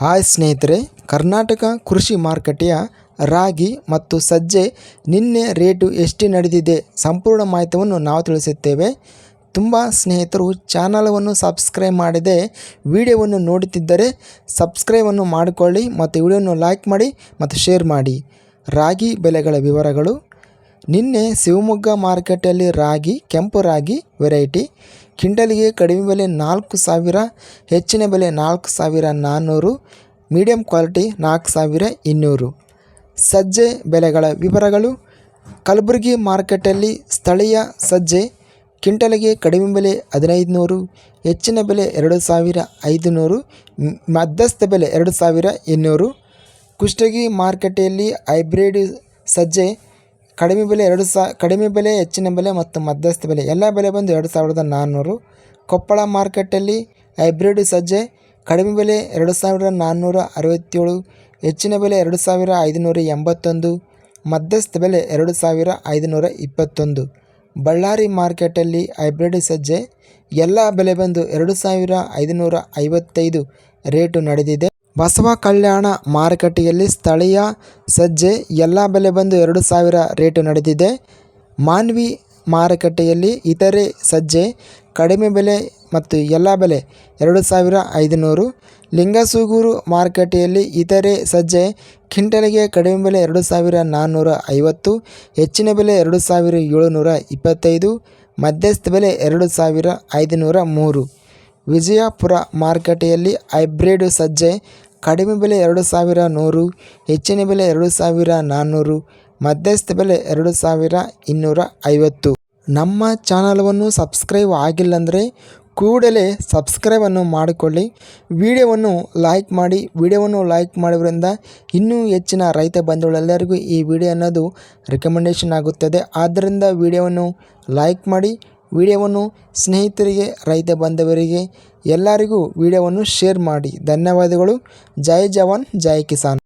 Hi ಸ್ನೇಹಿತರೆ, ಕರ್ನಾಟಕ ಕೃಷಿ ಮಾರುಕಟ್ಟೆಯ ರಾಗಿ ಮತ್ತು ಸಜ್ಜೆ ನಿನ್ನೆ ರೇಟು ಎಷ್ಟು ನಡೆದಿದೆ ಸಂಪೂರ್ಣ ಮಾಹಿತಿಯನ್ನು ನಾವು ತಿಳಿಸುತ್ತೇವೆ. ತುಂಬ ಸ್ನೇಹಿತರು ಚಾನಲವನ್ನು ಸಬ್ಸ್ಕ್ರೈಬ್ ಮಾಡಿದೆ ವಿಡಿಯೋವನ್ನು ನೋಡುತ್ತಿದ್ದರೆ ಸಬ್ಸ್ಕ್ರೈಬನ್ನು ಮಾಡಿಕೊಳ್ಳಿ ಮತ್ತು ವಿಡಿಯೋವನ್ನು ಲೈಕ್ ಮಾಡಿ ಮತ್ತು ಶೇರ್ ಮಾಡಿ. ರಾಗಿ ಬೆಲೆಗಳ ವಿವರಗಳು ನಿನ್ನೆ ಶಿವಮೊಗ್ಗ ಮಾರ್ಕೆಟಲ್ಲಿ ರಾಗಿ, ಕೆಂಪು ರಾಗಿ ವೆರೈಟಿ, ಕಿಂಡಲಿಗೆ ಕಡಿಮೆ ಬೆಲೆ ನಾಲ್ಕು ಸಾವಿರ, ಹೆಚ್ಚಿನ ಬೆಲೆ ನಾಲ್ಕು ಸಾವಿರ ನಾನ್ನೂರು, ಮೀಡಿಯಂ ಕ್ವಾಲಿಟಿ ನಾಲ್ಕು ಸಾವಿರ ಇನ್ನೂರು. ಸಜ್ಜೆ ಬೆಲೆಗಳ ವಿವರಗಳು, ಕಲಬುರಗಿ ಮಾರ್ಕೆಟಲ್ಲಿ ಸ್ಥಳೀಯ ಸಜ್ಜೆ ಕ್ವಿಂಟಲಿಗೆ ಕಡಿಮೆ ಬೆಲೆ ಹದಿನೈದು ನೂರು ಹೆಚ್ಚಿನ ಬೆಲೆ ಎರಡು ಸಾವಿರ ಐದು ನೂರು ಮಧ್ಯಸ್ಥ ಬೆಲೆ ಎರಡು ಸಾವಿರ ಇನ್ನೂರು. ಕುಷ್ಟಗಿ ಮಾರುಕಟ್ಟೆಯಲ್ಲಿ ಹೈಬ್ರಿಡ್ ಸಜ್ಜೆ ಕಡಿಮೆ ಬೆಲೆ ಎರಡು ಸಾ, ಕಡಿಮೆ ಬೆಲೆ, ಹೆಚ್ಚಿನ ಬೆಲೆ ಮತ್ತು ಮಧ್ಯಸ್ಥ ಬೆಲೆ. ಎಲ್ಲ ಬೆಲೆ ಬಂದು ಎರಡು ಸಾವಿರದ ನಾನ್ನೂರು. ಕೊಪ್ಪಳ ಮಾರ್ಕೆಟಲ್ಲಿ ಹೈಬ್ರಿಡ್ ಸಜ್ಜೆ ಕಡಿಮೆ ಬೆಲೆ ಎರಡು ಸಾವಿರದ ನಾನ್ನೂರ ಅರವತ್ತೇಳು, ಹೆಚ್ಚಿನ ಬೆಲೆ ಎರಡು ಸಾವಿರ ಐದುನೂರ ಎಂಬತ್ತೊಂದು, ಮಧ್ಯಸ್ಥ ಬೆಲೆ ಎರಡು ಸಾವಿರ ಐದುನೂರ ಇಪ್ಪತ್ತೊಂದು. ಬಳ್ಳಾರಿ ಮಾರ್ಕೆಟಲ್ಲಿ ಹೈಬ್ರಿಡ್ ಸಜ್ಜೆ ಎಲ್ಲ ಬೆಲೆ ಬಂದು ಎರಡು ಸಾವಿರ ಐದುನೂರ ಐವತ್ತೈದು ರೇಟು ನಡೆದಿದೆ. ಬಸವ ಕಲ್ಯಾಣ ಮಾರುಕಟ್ಟೆಯಲ್ಲಿ ಸ್ಥಳೀಯ ಸಜ್ಜೆ ಎಲ್ಲ ಬೆಲೆ ಬಂದು ಎರಡು ಸಾವಿರ ರೇಟು ನಡೆದಿದೆ. ಮಾನ್ವಿ ಮಾರುಕಟ್ಟೆಯಲ್ಲಿ ಇತರೆ ಸಜ್ಜೆ ಕಡಿಮೆ ಬೆಲೆ ಮತ್ತು ಎಲ್ಲ ಬೆಲೆ ಎರಡು ಸಾವಿರ ಐದುನೂರು. ಲಿಂಗಸೂಗೂರು ಮಾರುಕಟ್ಟೆಯಲ್ಲಿ ಇತರೆ ಸಜ್ಜೆ ಕಿಂಟಲಿಗೆ ಕಡಿಮೆ ಬೆಲೆ ಎರಡು ಸಾವಿರ ನಾನ್ನೂರ ಐವತ್ತು, ಹೆಚ್ಚಿನ ಬೆಲೆ ಎರಡು ಸಾವಿರ ಏಳುನೂರ ಇಪ್ಪತ್ತೈದು, ಮಧ್ಯಸ್ಥ ಬೆಲೆ ಎರಡು ಸಾವಿರ ಐದುನೂರ ಮೂರು. ವಿಜಯಪುರ ಮಾರುಕಟ್ಟೆಯಲ್ಲಿ ಹೈಬ್ರಿಡ್ ಸಜ್ಜೆ ಕಡಿಮೆ ಬೆಲೆ ಎರಡು ಸಾವಿರ ನೂರು, ಹೆಚ್ಚಿನ ಬೆಲೆ ಎರಡು ಸಾವಿರ ನಾನ್ನೂರು, ಮಧ್ಯಸ್ಥ ಬೆಲೆ ಎರಡು ಸಾವಿರ ಇನ್ನೂರ ಐವತ್ತು. ನಮ್ಮ ಚಾನಲವನ್ನು ಸಬ್ಸ್ಕ್ರೈಬ್ ಆಗಿಲ್ಲಂದರೆ ಕೂಡಲೇ ಸಬ್ಸ್ಕ್ರೈಬನ್ನು ಮಾಡಿಕೊಳ್ಳಿ. ವಿಡಿಯೋವನ್ನು ಲೈಕ್ ಮಾಡಿ, ವಿಡಿಯೋವನ್ನು ಲೈಕ್ ಮಾಡೋದ್ರಿಂದ ಇನ್ನೂ ಹೆಚ್ಚಿನ ರೈತ ಬಂಧುಗಳೆಲ್ಲರಿಗೂ ಈ ವಿಡಿಯೋ ಅನ್ನೋದು ರೆಕಮೆಂಡೇಷನ್ ಆಗುತ್ತದೆ. ಆದ್ದರಿಂದ ವಿಡಿಯೋವನ್ನು ಲೈಕ್ ಮಾಡಿ ವಿಡಿಯೋವನ್ನು ಸ್ನೇಹಿತರಿಗೆ ರೈತ ಬಾಂಧವರಿಗೆ ಎಲ್ಲರಿಗೂ ವಿಡಿಯೋವನ್ನು ಶೇರ್ ಮಾಡಿ. ಧನ್ಯವಾದಗಳು. ಜೈ ಜವಾನ್ ಜೈ ಕಿಸಾನ್.